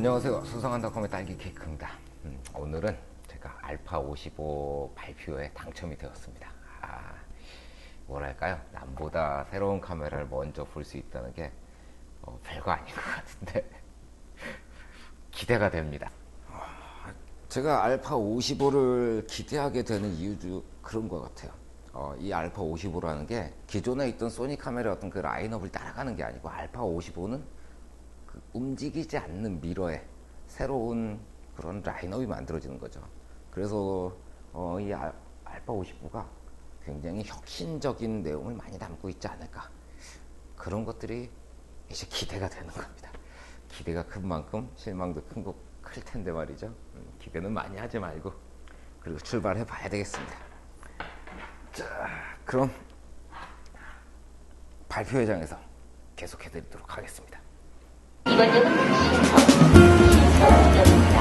안녕하세요. 수성한닷컴의 딸기 케이크입니다. 음, 오늘은 제가 알파 55 발표에 당첨이 되었습니다. 아, 뭐랄까요? 남보다 새로운 카메라를 먼저 볼 수 있다는 게 어, 별거 아닌 것 같은데 기대가 됩니다. 아, 제가 알파 55를 기대하게 되는 이유도 그런 것 같아요. 어, 이 알파 55라는 게 기존에 있던 소니 카메라 어떤 그 라인업을 따라가는 게 아니고 알파 55는 그 움직이지 않는 미러에 새로운 그런 라인업이 만들어지는 거죠. 그래서 어, 이 알, 알파 59가 굉장히 혁신적인 내용을 많이 담고 있지 않을까. 그런 것들이 이제 기대가 되는 겁니다. 기대가 큰 만큼 실망도 큰 거 클 텐데 말이죠. 음, 기대는 많이 하지 말고 그리고 출발해 봐야 되겠습니다. 자, 그럼 발표 회장에서 계속해 드리도록 하겠습니다. 이번 역은 신성, 신성역입니다.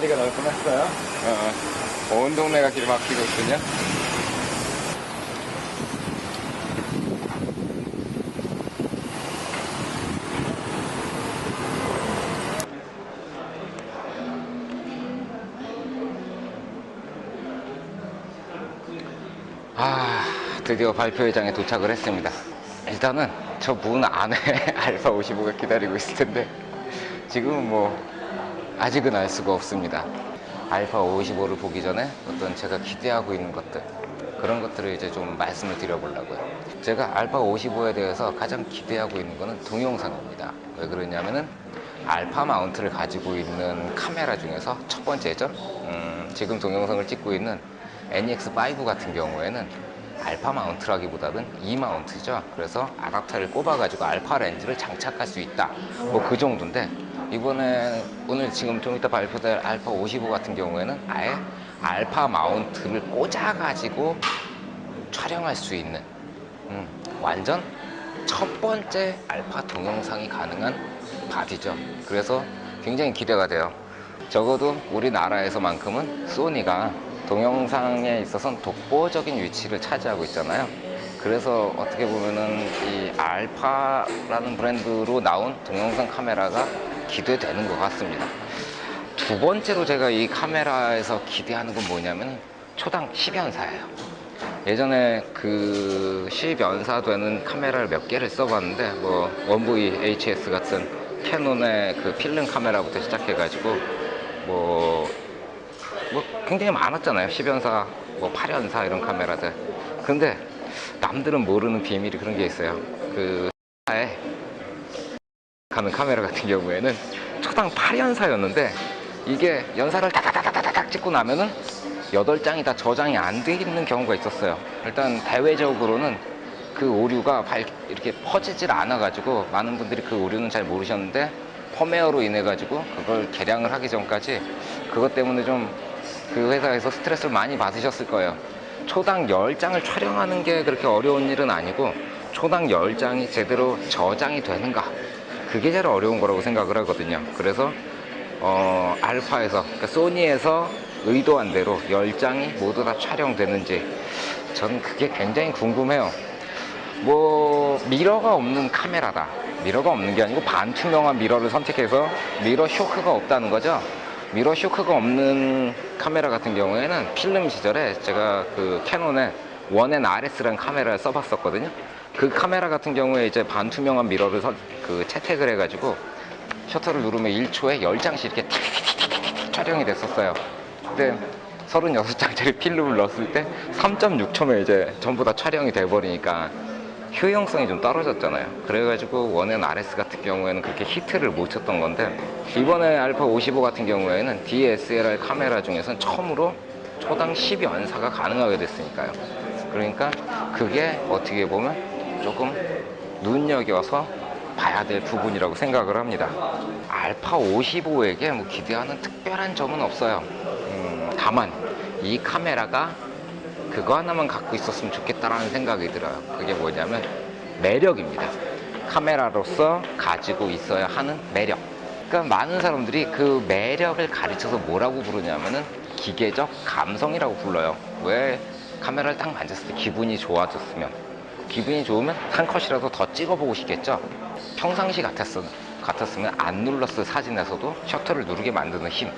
난리가 날 뻔했어요. 어, 온 동네가 길 막히고 있거든요. 아, 드디어 발표회장에 도착을 했습니다. 일단은 저 문 안에 알파 55가 기다리고 있을 텐데 지금은 뭐 아직은 알 수가 없습니다. 알파 55를 보기 전에 어떤 제가 기대하고 있는 것들 그런 것들을 이제 좀 말씀을 드려보려고요. 제가 알파 55에 대해서 가장 기대하고 있는 거는 동영상입니다. 왜 그러냐면은 알파 마운트를 가지고 있는 카메라 중에서 첫 번째죠. 음, 지금 동영상을 찍고 있는 NEX5 같은 경우에는 알파 마운트라기보다는 E 마운트죠. 그래서 아답터를 꼽아 가지고 알파 렌즈를 장착할 수 있다. 뭐 그 정도인데 이번에 오늘 지금 좀 이따 발표될 알파 55 같은 경우에는 아예 알파 마운트를 꽂아가지고 촬영할 수 있는 음, 완전 첫 번째 알파 동영상이 가능한 바디죠. 그래서 굉장히 기대가 돼요. 적어도 우리나라에서만큼은 소니가 동영상에 있어서는 독보적인 위치를 차지하고 있잖아요. 그래서 어떻게 보면은 이 알파라는 브랜드로 나온 동영상 카메라가 기대되는 것 같습니다. 두 번째로 제가 이 카메라에서 기대하는 건 뭐냐면 초당 10연사예요. 예전에 그 10연사 되는 카메라를 몇 개를 써봤는데 뭐 원부이 HS 같은 캐논의 그 필름 카메라부터 시작해가지고 뭐, 뭐 굉장히 많았잖아요. 10연사, 뭐 8연사 이런 카메라들. 근데 남들은 모르는 비밀이 그런 게 있어요. 그 에 가는 카메라 같은 경우에는 초당 8연사였는데 이게 연사를 다다다다닥 찍고 나면은 8장이 다 저장이 안 돼 있는 경우가 있었어요. 일단 대외적으로는 그 오류가 발- 이렇게 퍼지질 않아 가지고 많은 분들이 그 오류는 잘 모르셨는데 펌웨어로 인해 가지고 그걸 개량을 하기 전까지 그것 때문에 좀 그 회사에서 스트레스를 많이 받으셨을 거예요. 초당 10장을 촬영하는 게 그렇게 어려운 일은 아니고 초당 10장이 제대로 저장이 되는가 그게 제일 어려운 거라고 생각을 하거든요. 그래서 어, 알파에서 그러니까 소니에서 의도한 대로 10장이 모두 다 촬영되는지 저는 그게 굉장히 궁금해요. 뭐 미러가 없는 카메라다. 미러가 없는 게 아니고 반투명한 미러를 선택해서 미러 쇼크가 없다는 거죠. 미러 쇼크가 없는 카메라 같은 경우에는 필름 시절에 제가 그 캐논의 원앤 RS라는 카메라를 써봤었거든요. 그 카메라 같은 경우에 이제 반투명한 미러를 선- 그 채택을 해가지고 셔터를 누르면 1초에 10장씩 이렇게 촬영이 됐었어요. 근데 36장짜리 필름을 넣었을 때 3.6초면 이제 전부 다 촬영이 돼버리니까 효용성이 좀 떨어졌잖아요. 그래가지고 원앤 RS 같은 경우에는 그렇게 히트를 못 쳤던 건데 이번에 알파 55 같은 경우에는 DSLR 카메라 중에서는 처음으로 초당 10연사가 가능하게 됐으니까요. 그러니까 그게 어떻게 보면 조금 눈여겨서 봐야 될 부분이라고 생각을 합니다. 알파 55에게 뭐 기대하는 특별한 점은 없어요. 음, 다만 이 카메라가 그거 하나만 갖고 있었으면 좋겠다라는 생각이 들어요. 그게 뭐냐면 매력입니다. 카메라로서 가지고 있어야 하는 매력. 그러니까 많은 사람들이 그 매력을 가르쳐서 뭐라고 부르냐면은 기계적 감성이라고 불러요. 왜 카메라를 딱 만졌을 때 기분이 좋아졌으면 기분이 좋으면 한 컷이라도 더 찍어보고 싶겠죠. 평상시 같았으면 같았으면 안 눌렀을 사진에서도 셔터를 누르게 만드는 힘.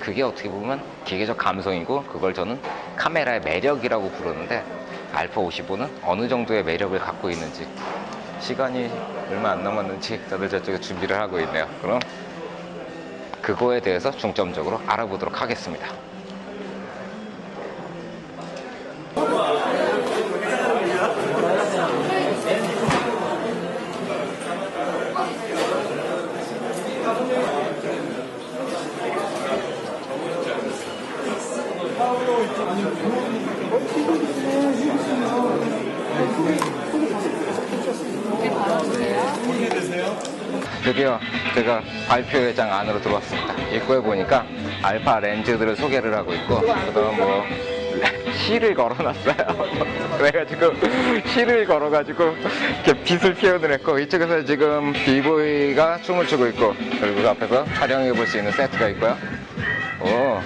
그게 어떻게 보면 기계적 감성이고 그걸 저는 카메라의 매력이라고 부르는데 알파 55는 어느 정도의 매력을 갖고 있는지 시간이 얼마 안 남았는지 다들 저쪽에 준비를 하고 있네요. 그럼 그거에 대해서 중점적으로 알아보도록 하겠습니다. 드디어 제가 발표 회장 안으로 들어왔습니다. 입구에 보니까 알파 렌즈들을 소개를 하고 있고, 그다음 뭐 실을 걸어놨어요. 그래가지고 실을 걸어가지고 이렇게 빛을 했고 이쪽에서 지금 비보이가 춤을 추고 있고 그리고 그 앞에서 촬영해 볼 수 있는 세트가 있고요. 오.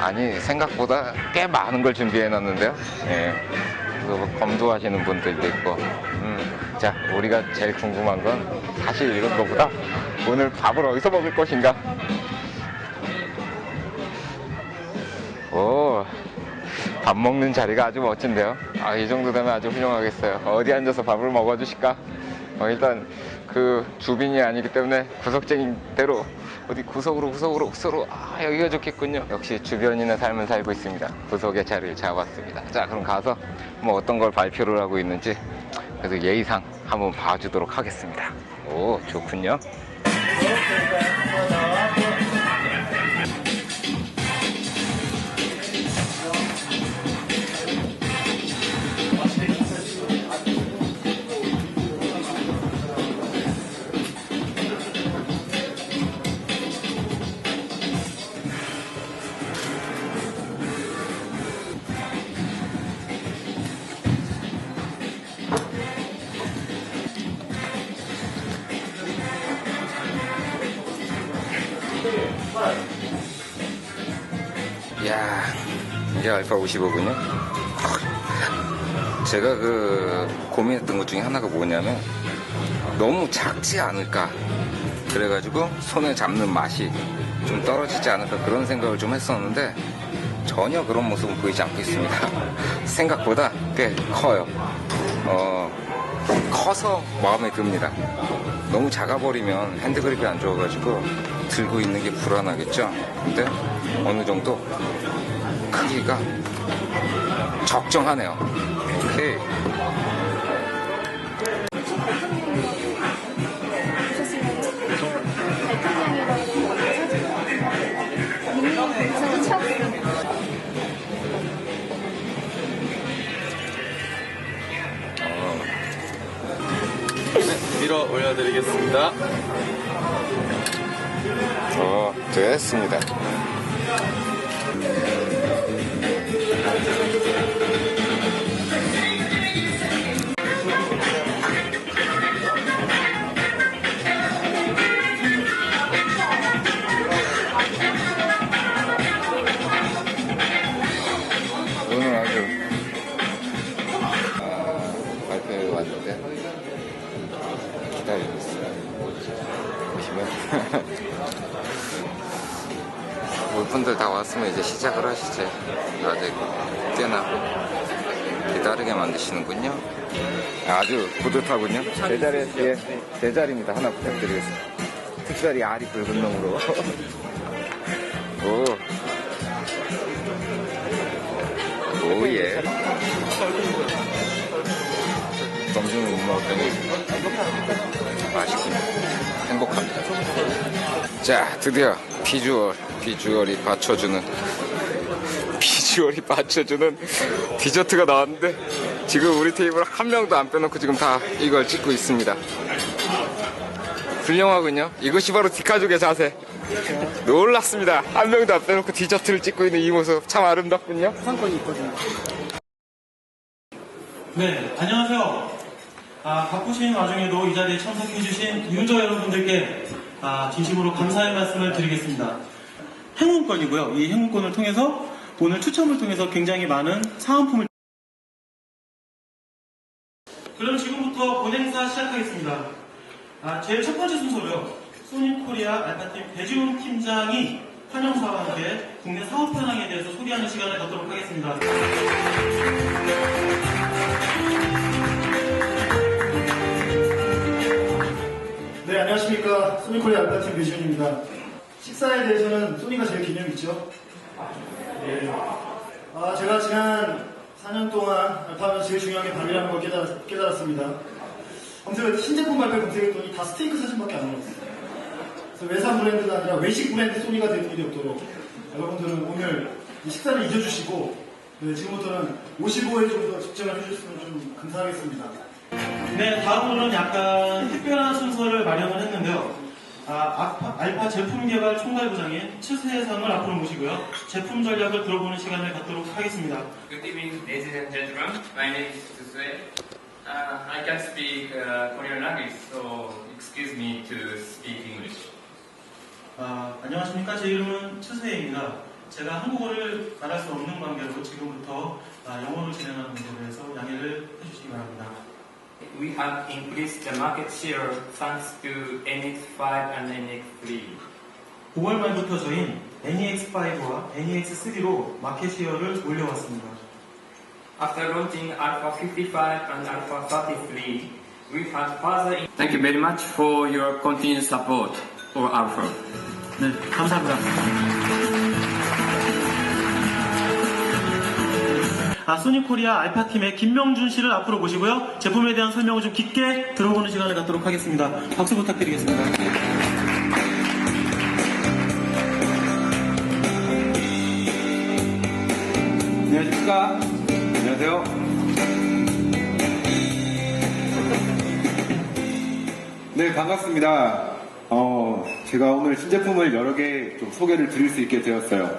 아니 생각보다 꽤 많은 걸 준비해 놨는데요. 예. 검도하시는 분들도 있고. 음. 자, 우리가 제일 궁금한 건 사실 이런 거보다 오늘 밥을 어디서 먹을 것인가. 오, 밥 먹는 자리가 아주 멋진데요. 아, 이 정도 되면 아주 훌륭하겠어요. 어디 앉아서 밥을 먹어주실까? 어, 일단 그 주빈이 아니기 때문에 구석쟁인 대로 어디 구석으로 구석으로 구석으로 아 여기가 좋겠군요. 역시 주변인의 삶을 살고 있습니다. 구석의 자리를 잡았습니다. 자 그럼 가서 뭐 어떤 걸 발표를 하고 있는지 그래도 예의상 한번 봐주도록 하겠습니다. 오 좋군요. 알파 55군요. 제가 그 고민했던 것 중에 하나가 뭐냐면 너무 작지 않을까. 그래가지고 손에 잡는 맛이 좀 떨어지지 않을까 그런 생각을 좀 했었는데 전혀 그런 모습은 보이지 않고 있습니다. 생각보다 꽤 커요. 어, 커서 마음에 듭니다. 너무 작아버리면 핸드그립이 안 좋아가지고 들고 있는 게 불안하겠죠. 근데 어느 정도 크기가 적정하네요. 오케이. 밀어 올려드리겠습니다. 어, 됐습니다. 발표에 왔는데 기다리고 있어요. 보시면 올 분들 다 왔으면 이제 시작을 하시지. 아직 꽤나 기다리게 만드시는군요. 아주 뿌듯하군요. 제자리, 예, 제자리입니다. 하나 부탁드리겠습니다. 특별히 알이 붉은 놈으로. 오. 오예. 먹을 때는 맛있군요. 행복합니다. 자, 드디어 비주얼, 비주얼이 받쳐주는, 비주얼이 받쳐주는 디저트가 나왔는데, 지금 우리 테이블 한 명도 안 빼놓고 지금 다 이걸 찍고 있습니다. 훌륭하군요. 이것이 바로 디카족의 자세. 놀랐습니다. 한 명도 안 빼놓고 디저트를 찍고 있는 이 모습 참 아름답군요. 네, 안녕하세요. 아, 바쁘신 와중에도 이 자리에 참석해주신 유저 여러분들께 아, 진심으로 감사의 말씀을 드리겠습니다. 행운권이고요. 이 행운권을 통해서 오늘 추첨을 통해서 굉장히 많은 사은품을 그럼 지금부터 본행사 시작하겠습니다. 아, 제일 첫 번째 순서로요. 소니코리아 알파팀 배지훈 팀장이 환영사와 함께 국내 사업 현황에 대해서 소개하는 시간을 갖도록 하겠습니다. 안녕하십니까. 소니코리아 알파팀 배지훈입니다. 식사에 대해서는 소니가 제일 개념 있죠? 네. 아, 제가 지난 4년 동안 알파하면 제일 중요한 게 밥이라는 걸 깨달았, 깨달았습니다. 아무튼 신제품 발표 검색했더니 다 스테이크 사진밖에 안 나왔어요. 그래서 외산 브랜드가 아니라 외식 브랜드 소니가 될 일이 없도록 여러분들은 오늘 이 식사를 잊어주시고 네, 지금부터는 55회 정도 집중을 해주셨으면 좀 감사하겠습니다. 네, 다음으로는 약간 특별한 순서를 마련을 했는데요. 아, 알파, 알파 제품 개발 총괄부장인 추세상을 앞으로 모시고요. 제품 전략을 들어보는 시간을 갖도록 하겠습니다. Good evening, ladies and gentlemen. My name is Susue. Uh, I can speak uh, Korean language, so excuse me to speak English. 아, 안녕하십니까. 제 이름은 추세입니다. 제가 한국어를 말할 수 없는 관계로 지금부터 아, 영어로 진행하는 것에 대해서 양해를 해주시기 바랍니다. We have increased the market share thanks to NX5 and NX3. 5월 말부터 저희 NEX5와 NEX3로 마켓 시어를 올려왔습니다. After launching Alpha 55 and Alpha 33, we've had further. In- Thank you very much for your continued support for Alpha. 네, 감사합니다. 아, 소니코리아 알파팀의 김명준 씨를 앞으로 모시고요. 제품에 대한 설명을 좀 깊게 들어보는 시간을 갖도록 하겠습니다. 박수 부탁드리겠습니다. 안녕하십니까. 안녕하세요. 네, 반갑습니다. 어, 제가 오늘 신제품을 여러 개 좀 소개를 드릴 수 있게 되었어요.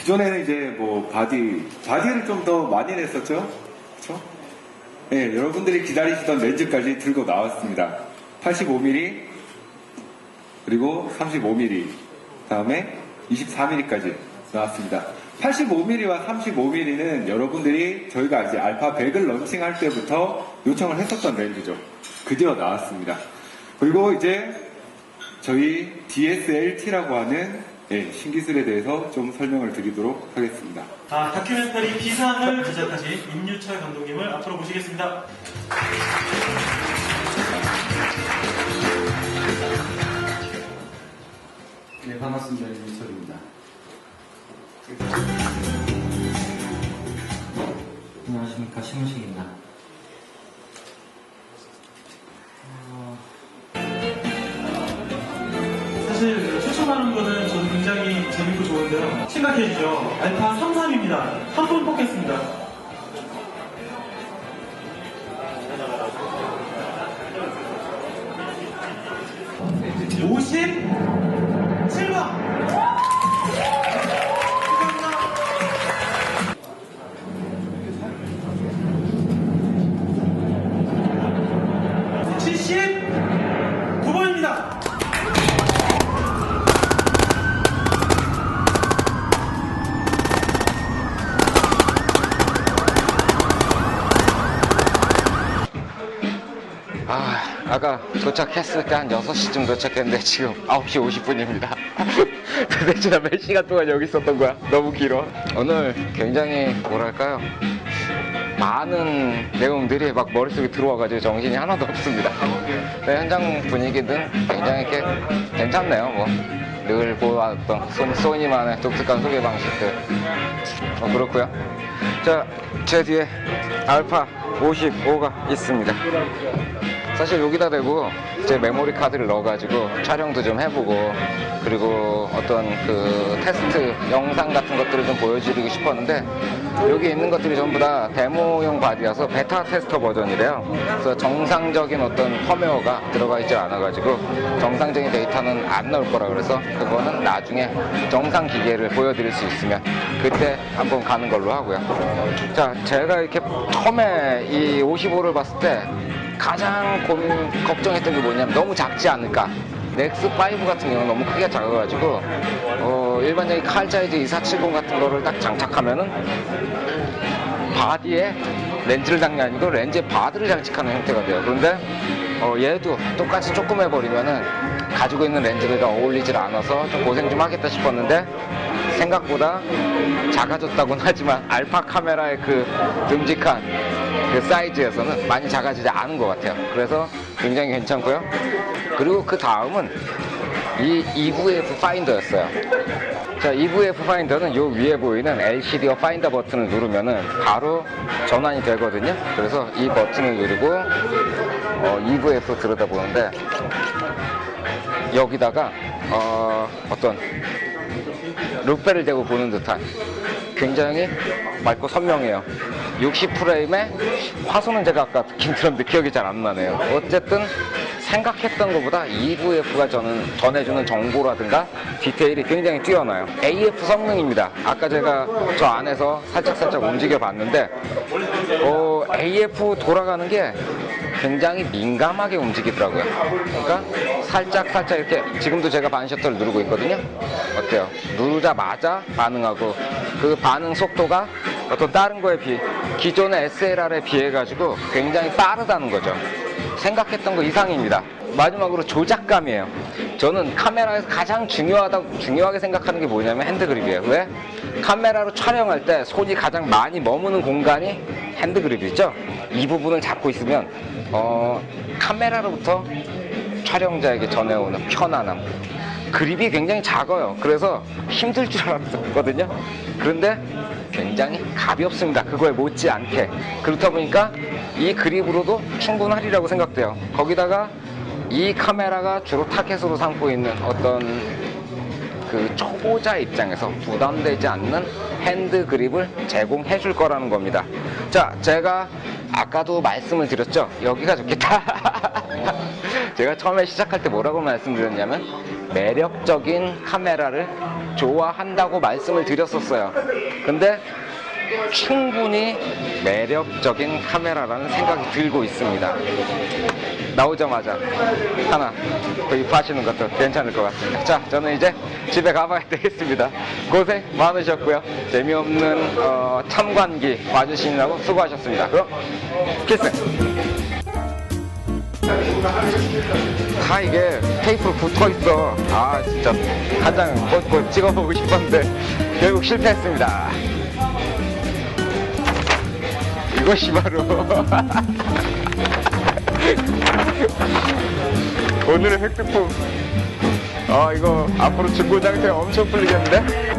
기존에는 이제 뭐 바디, 바디를 좀 더 많이 냈었죠? 그쵸? 네, 여러분들이 기다리시던 렌즈까지 들고 나왔습니다. 85mm, 그리고 35mm, 다음에 24mm까지 나왔습니다. 85mm와 35mm는 여러분들이 저희가 이제 알파 100을 런칭할 때부터 요청을 했었던 렌즈죠. 드디어 나왔습니다. 그리고 이제 저희 DSLT라고 하는 예, 신기술에 대해서 좀 설명을 드리도록 하겠습니다. 아, 다큐멘터리 비상을 제작하신 임유철 감독님을 앞으로 모시겠습니다. 네, 반갑습니다. 윤철입니다. 안녕하십니까. 신문식입니다. 심각해지죠. 알파 33입니다. 한분 뽑겠습니다. 오십 7번! 도착했을 때 한 6시쯤 도착했는데 지금 9시 50분입니다. 도대체 나 몇 시간 동안 여기 있었던 거야? 너무 길어. 오늘 굉장히 뭐랄까요? 많은 내용들이 막 머릿속에 들어와가지고 정신이 하나도 없습니다. 근데 현장 분위기는 굉장히 이렇게 괜찮네요. 뭐. 늘 보았던 소니, 소니만의 독특한 소개 방식들. 어, 그렇고요. 자, 제 뒤에 알파 55가 있습니다. 사실 여기다 대고 제 메모리 카드를 넣어가지고 촬영도 좀 해보고 그리고 어떤 그 테스트 영상 같은 것들을 좀 보여드리고 싶었는데 여기 있는 것들이 전부 다 데모용 바디라서 베타 테스터 버전이래요. 그래서 정상적인 어떤 펌웨어가 들어가 있지 않아가지고 정상적인 데이터는 안 나올 거라 그래서 그거는 나중에 정상 기계를 보여드릴 수 있으면 그때 한번 가는 걸로 하고요. 자, 제가 이렇게 처음에 이 55를 봤을 때 가장 고민, 걱정했던 게 뭐냐면 너무 작지 않을까. 넥스5 같은 경우는 너무 크기가 작아가지고, 어, 일반적인 칼자이즈 2470 같은 거를 딱 장착하면은 바디에 렌즈를 단게 아니고 렌즈에 바드를 장착하는 형태가 돼요. 그런데 어, 얘도 똑같이 조금 해버리면은 가지고 있는 렌즈들과 어울리질 않아서 좀 고생 좀 하겠다 싶었는데 생각보다 작아졌다고는 하지만 알파 카메라의 그 듬직한 그 사이즈에서는 많이 작아지지 않은 것 같아요. 그래서 굉장히 괜찮고요. 그리고 그 다음은 이 EVF 파인더였어요. 자, EVF 파인더는 요 위에 보이는 LCD와 파인더 버튼을 누르면은 바로 전환이 되거든요. 그래서 이 버튼을 누르고 어, EVF 들여다보는데 여기다가 어, 어떤 룩배를 대고 보는 듯한 굉장히 맑고 선명해요. 60프레임에 화소는 제가 아까 들었는데 기억이 잘 안 나네요. 어쨌든 생각했던 것보다 EVF가 저는 전해주는 정보라든가 디테일이 굉장히 뛰어나요. AF 성능입니다. 아까 제가 저 안에서 살짝살짝 움직여 봤는데 어, AF 돌아가는 게 굉장히 민감하게 움직이더라고요. 그러니까 살짝 살짝 이렇게 지금도 제가 반 셔터를 누르고 있거든요. 어때요? 누르자마자 반응하고 그 반응 속도가 어떤 다른 거에 비해 기존의 SLR에 비해 가지고 굉장히 빠르다는 거죠. 생각했던 거 이상입니다. 마지막으로 조작감이에요. 저는 카메라에서 가장 중요하다, 중요하게 생각하는 게 뭐냐면 핸드그립이에요. 왜? 카메라로 촬영할 때 손이 가장 많이 머무는 공간이 핸드그립이죠. 이 부분을 잡고 있으면, 어, 카메라로부터 촬영자에게 전해오는 편안함. 그립이 굉장히 작아요. 그래서 힘들 줄 알았거든요. 그런데 굉장히 가볍습니다. 그거에 못지않게. 그렇다 보니까 이 그립으로도 충분하리라고 생각돼요. 거기다가 이 카메라가 주로 타겟으로 삼고 있는 어떤 그 초보자 입장에서 부담되지 않는 핸드 그립을 제공해 줄 거라는 겁니다. 자, 제가 아까도 말씀을 드렸죠. 여기가 좋겠다. 제가 처음에 시작할 때 뭐라고 말씀드렸냐면 매력적인 카메라를 좋아한다고 말씀을 드렸었어요. 근데 충분히 매력적인 카메라라는 생각이 들고 있습니다. 나오자마자 하나 구입하시는 것도 괜찮을 것 같습니다. 자, 저는 이제 집에 가봐야 되겠습니다. 고생 많으셨고요. 재미없는 어, 참관기 와주시느라고 수고하셨습니다. 그럼 키스! 다 이게 테이프로 붙어 있어. 아, 진짜 한 장 꽂고 찍어보고 싶었는데 결국 실패했습니다. 이것이 바로 오늘의 획득품. 아, 이거 앞으로 중고 장터에 엄청 풀리겠는데?